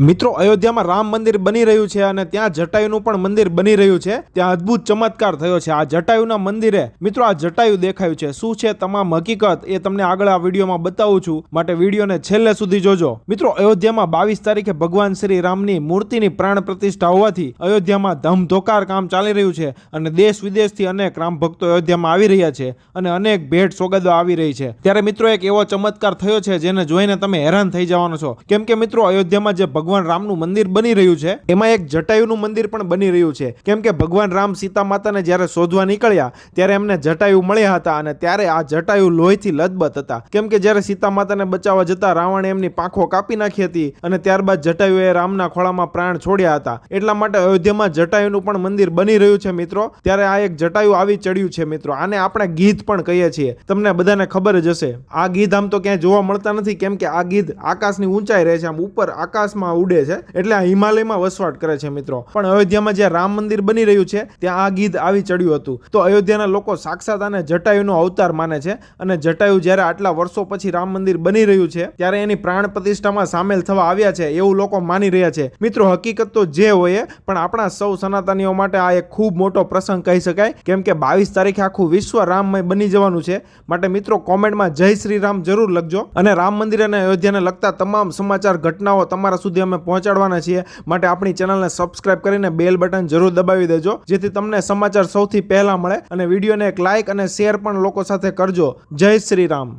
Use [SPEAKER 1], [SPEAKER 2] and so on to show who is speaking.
[SPEAKER 1] મિત્રો, અયોધ્યામાં રામ મંદિર બની રહ્યું છે અને ત્યાં જટાયુનું પણ મંદિર બની રહ્યું છે. ત્યાં અદ્ભુત ચમત્કાર થયો છે. આ જટાયુના મંદિરે, મિત્રો, આ જટાયુ દેખાયું છે. શું છે તમામ હકીકત એ તમને આગળ આ વિડીયોમાં બતાવું છું. માટે વિડીયોને છેલ્લે સુધી જોજો. મિત્રો, અયોધ્યામાં બાવીસ તારીખે ભગવાન શ્રી રામની મૂર્તિની પ્રાણ પ્રતિષ્ઠા હોવાથી અયોધ્યામાં ધમધોકાર કામ ચાલી રહ્યું છે અને દેશ વિદેશથી અનેક રામ ભક્તો અયોધ્યામાં આવી રહ્યા છે અને અનેક ભેટ સોગદો આવી રહી છે. ત્યારે મિત્રો, એક એવો ચમત્કાર થયો છે જેને જોઈને તમે હેરાન થઈ જવાનો છો. કેમ કે મિત્રો, અયોધ્યામાં જે ભગવાન રામનું મંદિર બની રહ્યું છે. એમાં એક જટાયુનું મંદિર પણ બની રહ્યું છે. કેમ કે ભગવાન રામ સીતા માતાને જ્યારે શોધવા નીકળ્યા, ત્યારે એમને જટાયુ મળ્યા હતા અને ત્યારે આ જટાયુ લોહીથી લથબથ હતા. કેમ કે જ્યારે સીતા માતાને બચાવવા જતા રાવણે એમની પાંખો કાપી નાખી હતી અને ત્યારબાદ જટાયુએ રામના ખોળામાં પ્રાણ છોડ્યા હતા. એટલા માટે અયોધ્યામાં જટાયુનું પણ મંદિર બની રહ્યું છે મિત્રો. ત્યારે આ એક જટાયુ આવી ચડ્યું છે મિત્રો. આને આપણે ગીધ પણ કહીએ છીએ. તમને બધાને ખબર જ હશે. આ ગીધ આમ તો ક્યાંય જોવા મળતા નથી, કેમ કે આ ગીધ આકાશની ઊંચાઈ રહે છે. આમ ઉપર આકાશમાં ઉડે છે. એટલે આ હિમાલયમાં વસવાટ કરે છે મિત્રો. પણ અયોધ્યામાં જ્યાં રામ મંદિર બની રહ્યું છે, ત્યાં આ ગીધ આવી ચડ્યું હતું. તો અયોધ્યાના લોકો સાક્ષાત આને જટાયુનો અવતાર માને છે અને જટાયુ જ્યારે આટલા વર્ષો પછી રામ મંદિર બની રહ્યું છે, ત્યારે એની પ્રાણ પ્રતિષ્ઠામાં સામેલ થવા આવ્યા છે એવું લોકો માની રહ્યા છે. મિત્રો, હકીકત તો જે હોય પણ આપણા સૌ સનાતનીઓ માટે આ એક ખૂબ મોટો પ્રસંગ કહી શકાય. કેમ કે બાવીસ તારીખે આખું વિશ્વ રામમય બની જવાનું છે. માટે મિત્રો, કોમેન્ટમાં જય શ્રી રામ જરૂર લખજો અને રામ મંદિર અને અયોધ્યાને લગતા તમામ સમાચાર, ઘટનાઓ તમારા સુધી અમે પહોંચાડવાના છીએ. માટે આપણી ચેનલને સબસ્ક્રાઇબ કરીને બેલ બટન જરૂર દબાવી દેજો, જેથી તમને સમાચાર સૌથી પહેલા મળે અને વિડીયોને એક લાઇક અને શેર પણ લોકો સાથે કરજો. જય શ્રી રામ.